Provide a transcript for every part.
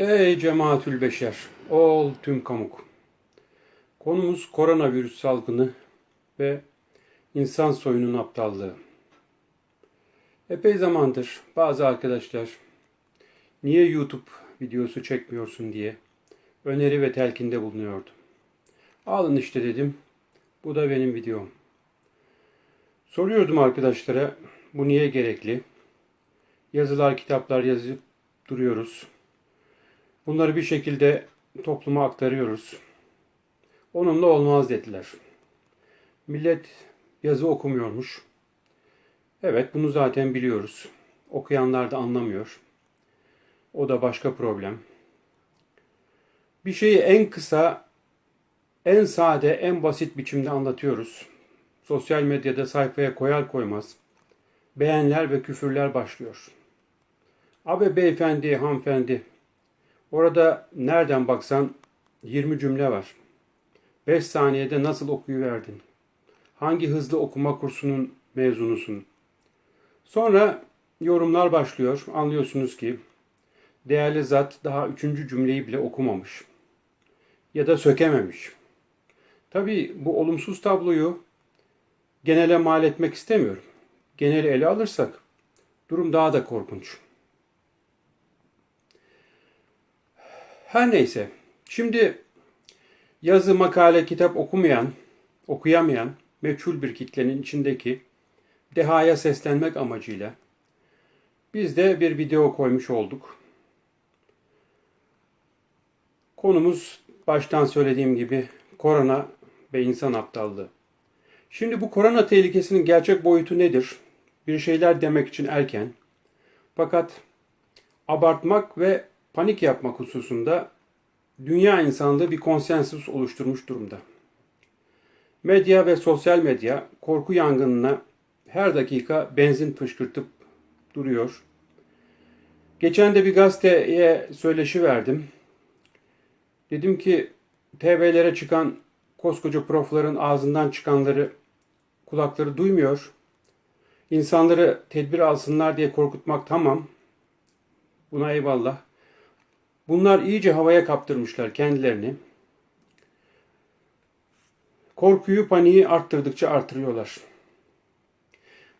Ey cemaatül beşer, ol tüm kamuk. Konumuz koronavirüs salgını ve insan soyunun aptallığı. Epey zamandır bazı arkadaşlar niye YouTube videosu çekmiyorsun diye öneri ve telkinde bulunuyordu. Alın işte dedim. Bu da benim videom. Soruyordum arkadaşlara bu niye gerekli? Yazılar, kitaplar yazıp duruyoruz. Bunları bir şekilde topluma aktarıyoruz. Onunla olmaz dediler. Millet yazı okumuyormuş. Evet bunu zaten biliyoruz. Okuyanlar da anlamıyor. O da başka problem. Bir şeyi en kısa, en sade, en basit biçimde anlatıyoruz. Sosyal medyada sayfaya koyar koymaz beğenler ve küfürler başlıyor. Abi beyefendi, hanımefendi, orada nereden baksan 20 cümle var. 5 saniyede nasıl okuyuverdin? Hangi hızlı okuma kursunun mezunusun? Sonra yorumlar başlıyor. Anlıyorsunuz ki değerli zat daha üçüncü cümleyi bile okumamış. Ya da sökememiş. Tabii bu olumsuz tabloyu genele mal etmek istemiyorum. Geneli ele alırsak durum daha da korkunç. Her neyse. Şimdi yazı, makale, kitap okumayan, okuyamayan meçhul bir kitlenin içindeki dehaya seslenmek amacıyla biz de bir video koymuş olduk. Konumuz baştan söylediğim gibi korona ve insan aptallığı. Şimdi bu korona tehlikesinin gerçek boyutu nedir? Bir şeyler demek için erken. Fakat abartmak ve panik yapmak hususunda dünya insanlığı bir konsensus oluşturmuş durumda. Medya ve sosyal medya korku yangınına her dakika benzin fışkırtıp duruyor. Geçen de bir gazeteye söyleşi verdim. Dedim ki TV'lere çıkan koskoca profların ağzından çıkanları kulakları duymuyor. İnsanları tedbir alsınlar diye korkutmak tamam. Buna eyvallah. Bunlar iyice havaya kaptırmışlar kendilerini. Korkuyu, paniği arttırdıkça artırıyorlar.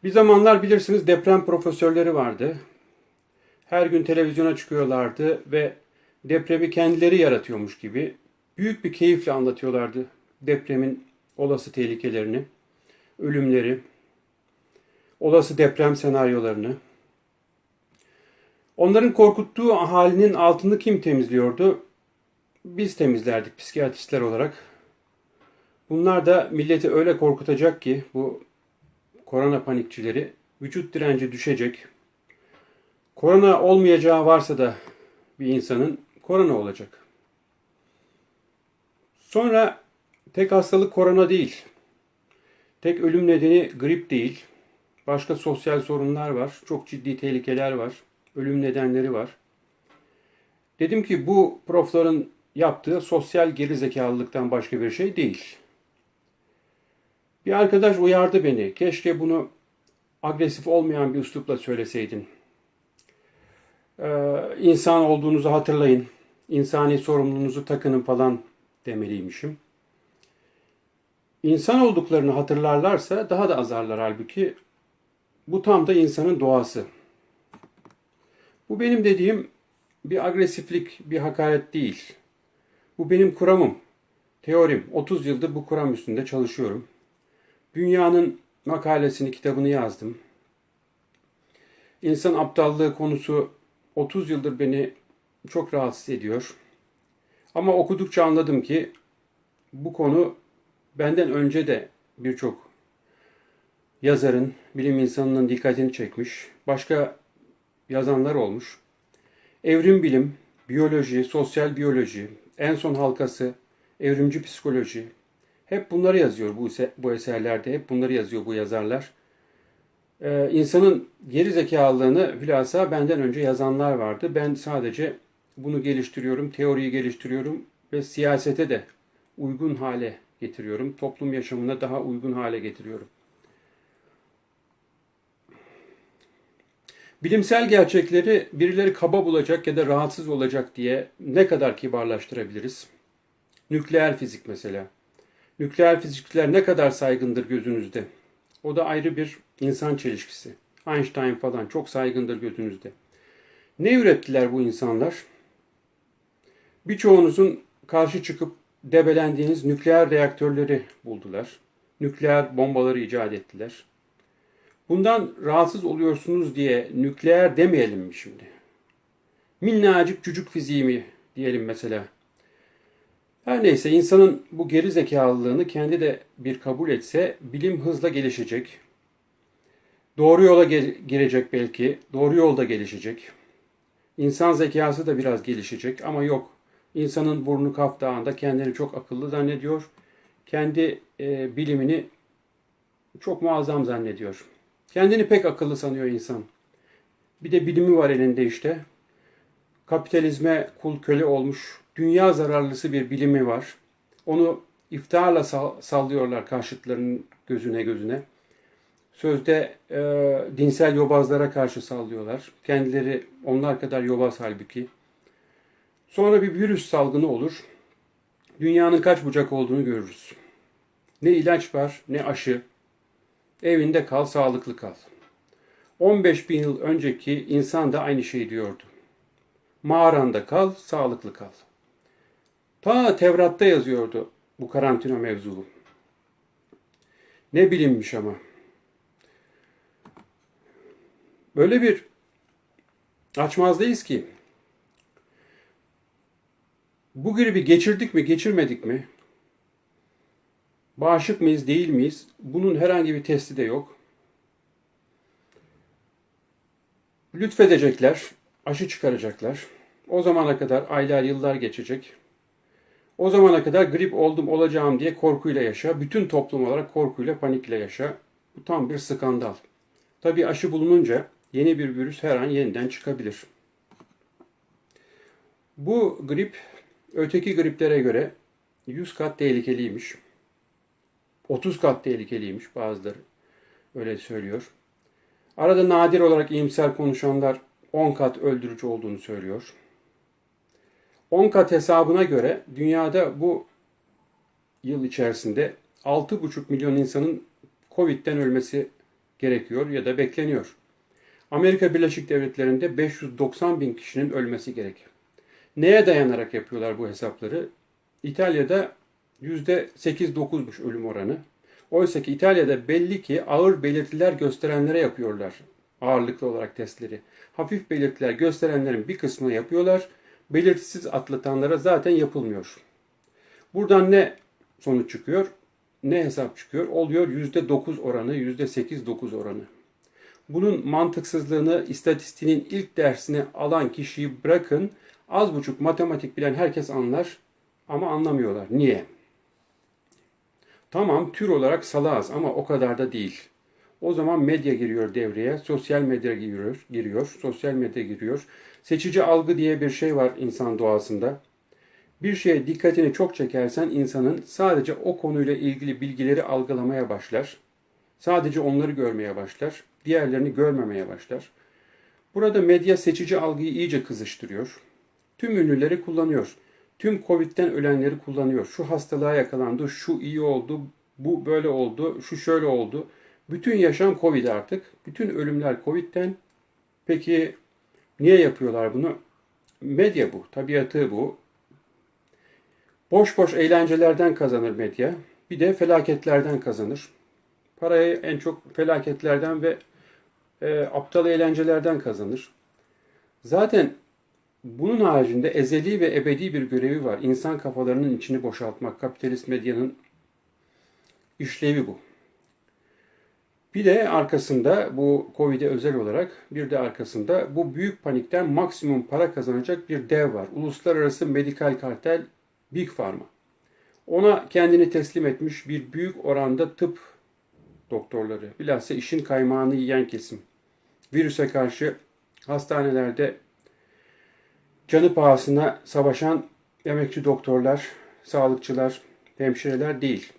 Bir zamanlar bilirsiniz deprem profesörleri vardı. Her gün televizyona çıkıyorlardı ve depremi kendileri yaratıyormuş gibi büyük bir keyifle anlatıyorlardı depremin olası tehlikelerini, ölümleri, olası deprem senaryolarını. Onların korkuttuğu halinin altını kim temizliyordu? Biz temizlerdik psikiyatristler olarak. Bunlar da milleti öyle korkutacak ki bu korona panikçileri vücut direnci düşecek. Korona olmayacağı varsa da bir insanın korona olacak. Sonra tek hastalık korona değil. Tek ölüm nedeni grip değil. Başka sosyal sorunlar var. Çok ciddi tehlikeler var. Ölüm nedenleri var. Dedim ki bu profların yaptığı sosyal gerizekalılıktan başka bir şey değil. Bir arkadaş uyardı beni. Keşke bunu agresif olmayan bir üslupla söyleseydin. Ee, insan olduğunuzu hatırlayın. İnsani sorumluluğunuzu takının falan demeliymişim. İnsan olduklarını hatırlarlarsa daha da azarlar halbuki. Bu tam da insanın doğası. Bu benim dediğim bir agresiflik, bir hakaret değil. Bu benim kuramım, teorim. 30 yıldır bu kuram üstünde çalışıyorum. Dünyanın makalesini, kitabını yazdım. İnsan aptallığı konusu 30 yıldır beni çok rahatsız ediyor. Ama okudukça anladım ki bu konu benden önce de birçok yazarın, bilim insanının dikkatini çekmiş. Başka yazanlar olmuş. Evrim bilim, biyoloji, sosyal biyoloji, en son halkası, evrimci psikoloji. Hep bunları yazıyor bu, bu eserlerde, hep bunları yazıyor bu yazarlar. Ee, insanın geri zekalılığını hülasa benden önce yazanlar vardı. Ben sadece bunu geliştiriyorum, teoriyi geliştiriyorum ve siyasete de uygun hale getiriyorum. Toplum yaşamına daha uygun hale getiriyorum. Bilimsel gerçekleri birileri kaba bulacak ya da rahatsız olacak diye ne kadar kibarlaştırabiliriz? Nükleer fizik mesela. Nükleer fizikçiler ne kadar saygındır gözünüzde? O da ayrı bir insan çelişkisi. Einstein falan çok saygındır gözünüzde. Ne ürettiler bu insanlar? Birçoğunuzun karşı çıkıp debelendiğiniz nükleer reaktörleri buldular. Nükleer bombaları icat ettiler. Bundan rahatsız oluyorsunuz diye nükleer demeyelim mi şimdi? Minnacık çocuk fiziği mi diyelim mesela? Her neyse insanın bu geri zekalılığını kendi de bir kabul etse bilim hızla gelişecek. Doğru yola girecek belki. Doğru yolda gelişecek. İnsan zekası da biraz gelişecek ama yok. İnsanın burnu kaf dağında kendini çok akıllı zannediyor. Kendi e, bilimini çok muazzam zannediyor. Kendini pek akıllı sanıyor insan. Bir de bilimi var elinde işte. Kapitalizme kul köle olmuş, dünya zararlısı bir bilimi var. Onu iftiharla sallıyorlar karşıtlarının gözüne gözüne. Sözde e, dinsel yobazlara karşı sallıyorlar. Kendileri onlar kadar yobaz halbuki. Sonra bir virüs salgını olur. Dünyanın kaç bucak olduğunu görürüz. Ne ilaç var ne aşı. Evinde kal, sağlıklı kal. 15 bin yıl önceki insan da aynı şeyi diyordu. Mağaranda kal, sağlıklı kal. Ta Tevrat'ta yazıyordu bu karantina mevzulu. Ne bilinmiş ama. Böyle bir açmazdayız ki bu gribi geçirdik mi, geçirmedik mi? Bağışık mıyız, değil miyiz? Bunun herhangi bir testi de yok. Lütfedecekler, aşı çıkaracaklar. O zamana kadar aylar, yıllar geçecek. O zamana kadar grip oldum, olacağım diye korkuyla yaşa. Bütün toplum olarak korkuyla, panikle yaşa. Bu tam bir skandal. Tabii aşı bulununca yeni bir virüs her an yeniden çıkabilir. Bu grip öteki griplere göre 100 kat tehlikeliymiş. 30 kat tehlikeliymiş bazıları öyle söylüyor. Arada nadir olarak iyimser konuşanlar 10 kat öldürücü olduğunu söylüyor. 10 kat hesabına göre dünyada bu yıl içerisinde 6,5 milyon insanın Covid'den ölmesi gerekiyor ya da bekleniyor. Amerika Birleşik Devletleri'nde 590 bin kişinin ölmesi gerek. Neye dayanarak yapıyorlar bu hesapları? İtalya'da %8-9'muş ölüm oranı. Oysa ki İtalya'da belli ki ağır belirtiler gösterenlere yapıyorlar ağırlıklı olarak testleri. Hafif belirtiler gösterenlerin bir kısmını yapıyorlar. Belirtisiz atlatanlara zaten yapılmıyor. Buradan ne sonuç çıkıyor? Ne hesap çıkıyor? Oluyor %9 oranı, %8-9 oranı. Bunun mantıksızlığını istatistiğinin ilk dersini alan kişiyi bırakın az buçuk matematik bilen herkes anlar ama anlamıyorlar. Niye? Tamam tür olarak salağız ama o kadar da değil. O zaman medya giriyor devreye, sosyal medya giriyor, giriyor, sosyal medya giriyor. Seçici algı diye bir şey var insan doğasında. Bir şeye dikkatini çok çekersen insanın sadece o konuyla ilgili bilgileri algılamaya başlar. Sadece onları görmeye başlar. Diğerlerini görmemeye başlar. Burada medya seçici algıyı iyice kızıştırıyor. Tüm ünlüleri kullanıyor. Tüm Covid'den ölenleri kullanıyor. Şu hastalığa yakalandı, şu iyi oldu, bu böyle oldu, şu şöyle oldu. Bütün yaşam Covid artık. Bütün ölümler Covid'den. Peki niye yapıyorlar bunu? Medya bu, tabiatı bu. Boş boş eğlencelerden kazanır medya. Bir de felaketlerden kazanır. Parayı en çok felaketlerden ve e, aptal eğlencelerden kazanır. Zaten bunun haricinde ezeli ve ebedi bir görevi var. İnsan kafalarının içini boşaltmak. Kapitalist medyanın işlevi bu. Bir de arkasında bu Covid'e özel olarak bir de arkasında bu büyük panikten maksimum para kazanacak bir dev var. Uluslararası medikal kartel Big Pharma. Ona kendini teslim etmiş bir büyük oranda tıp doktorları, bilhassa işin kaymağını yiyen kesim. Virüse karşı hastanelerde canı pahasına savaşan emekçi doktorlar, sağlıkçılar, hemşireler değil.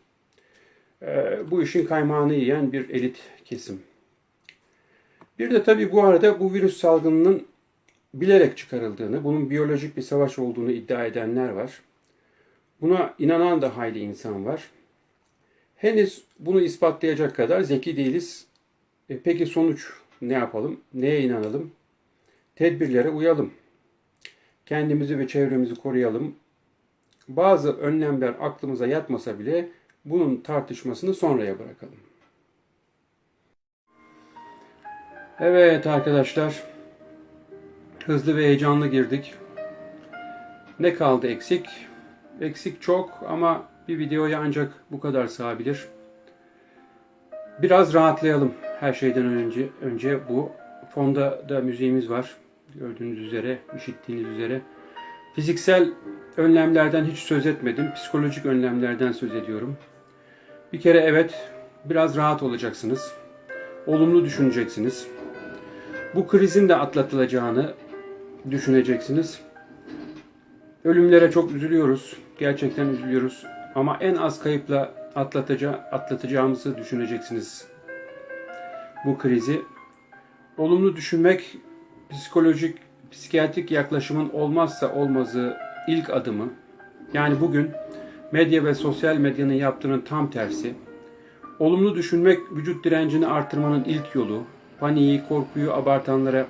Ee, bu işin kaymağını yiyen bir elit kesim. Bir de tabii bu arada bu virüs salgınının bilerek çıkarıldığını, bunun biyolojik bir savaş olduğunu iddia edenler var. Buna inanan da hayli insan var. Henüz bunu ispatlayacak kadar zeki değiliz. E peki sonuç ne yapalım? Neye inanalım? Tedbirlere uyalım. Kendimizi ve çevremizi koruyalım. Bazı önlemler aklımıza yatmasa bile bunun tartışmasını sonraya bırakalım. Evet arkadaşlar. Hızlı ve heyecanlı girdik. Ne kaldı eksik? Eksik çok ama bir videoya ancak bu kadar sığabilir. Biraz rahatlayalım her şeyden önce. Önce bu fonda da müziğimiz var. Gördüğünüz üzere, işittiğiniz üzere. Fiziksel önlemlerden hiç söz etmedim. Psikolojik önlemlerden söz ediyorum. Bir kere evet, biraz rahat olacaksınız. Olumlu düşüneceksiniz. Bu krizin de atlatılacağını düşüneceksiniz. Ölümlere çok üzülüyoruz. Gerçekten üzülüyoruz. Ama en az kayıpla atlataca, atlatacağımızı düşüneceksiniz bu krizi. Olumlu düşünmek psikolojik, psikiyatrik yaklaşımın olmazsa olmazı ilk adımı. Yani bugün medya ve sosyal medyanın yaptığının tam tersi. Olumlu düşünmek vücut direncini artırmanın ilk yolu. Paniği, korkuyu abartanlara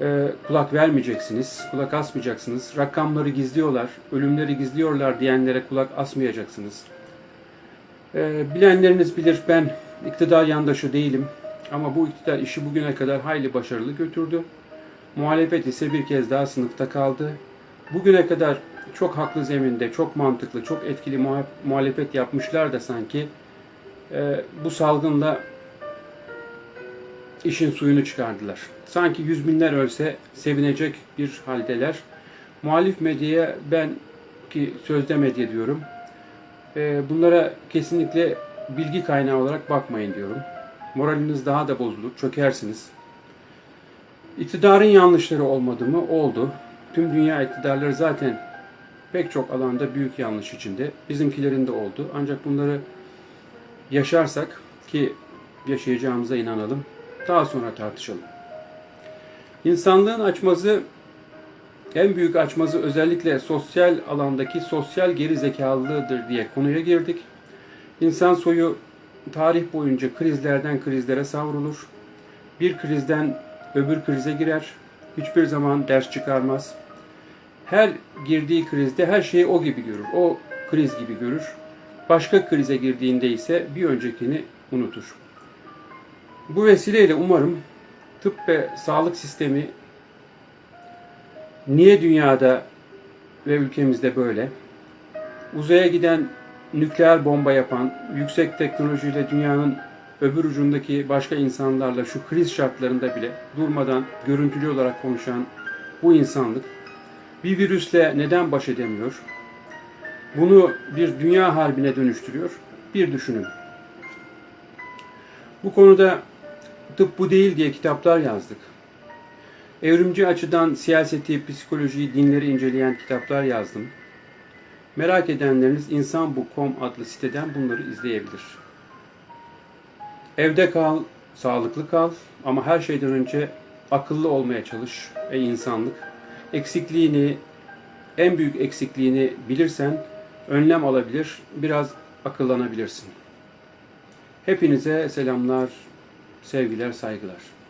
e, kulak vermeyeceksiniz, kulak asmayacaksınız. Rakamları gizliyorlar, ölümleri gizliyorlar diyenlere kulak asmayacaksınız. E, bilenleriniz bilir ben iktidar yandaşı değilim. Ama bu iktidar işi bugüne kadar hayli başarılı götürdü. Muhalefet ise bir kez daha sınıfta kaldı. Bugüne kadar çok haklı zeminde, çok mantıklı, çok etkili muhalefet yapmışlar da sanki e, bu salgınla işin suyunu çıkardılar. Sanki yüz binler ölse sevinecek bir haldeler. Muhalif medyaya ben ki sözde medya diyorum. E, bunlara kesinlikle bilgi kaynağı olarak bakmayın diyorum. Moraliniz daha da bozulur, çökersiniz. İktidarın yanlışları olmadı mı? Oldu. Tüm dünya iktidarları zaten pek çok alanda büyük yanlış içinde. Bizimkilerin de oldu. Ancak bunları yaşarsak ki yaşayacağımıza inanalım. Daha sonra tartışalım. İnsanlığın açmazı en büyük açmazı özellikle sosyal alandaki sosyal geri zekalılığıdır diye konuya girdik. İnsan soyu tarih boyunca krizlerden krizlere savrulur. Bir krizden öbür krize girer. Hiçbir zaman ders çıkarmaz. Her girdiği krizde her şeyi o gibi görür. O kriz gibi görür. Başka krize girdiğinde ise bir öncekini unutur. Bu vesileyle umarım tıp ve sağlık sistemi niye dünyada ve ülkemizde böyle? Uzaya giden nükleer bomba yapan, yüksek teknolojiyle dünyanın öbür ucundaki başka insanlarla şu kriz şartlarında bile durmadan görüntülü olarak konuşan bu insanlık bir virüsle neden baş edemiyor? Bunu bir dünya harbine dönüştürüyor. Bir düşünün. Bu konuda tıp bu değil diye kitaplar yazdık. Evrimci açıdan siyaseti, psikolojiyi, dinleri inceleyen kitaplar yazdım. Merak edenleriniz insanbu.com adlı siteden bunları izleyebilir. Evde kal, sağlıklı kal ama her şeyden önce akıllı olmaya çalış ey insanlık. Eksikliğini, en büyük eksikliğini bilirsen önlem alabilir, biraz akıllanabilirsin. Hepinize selamlar, sevgiler, saygılar.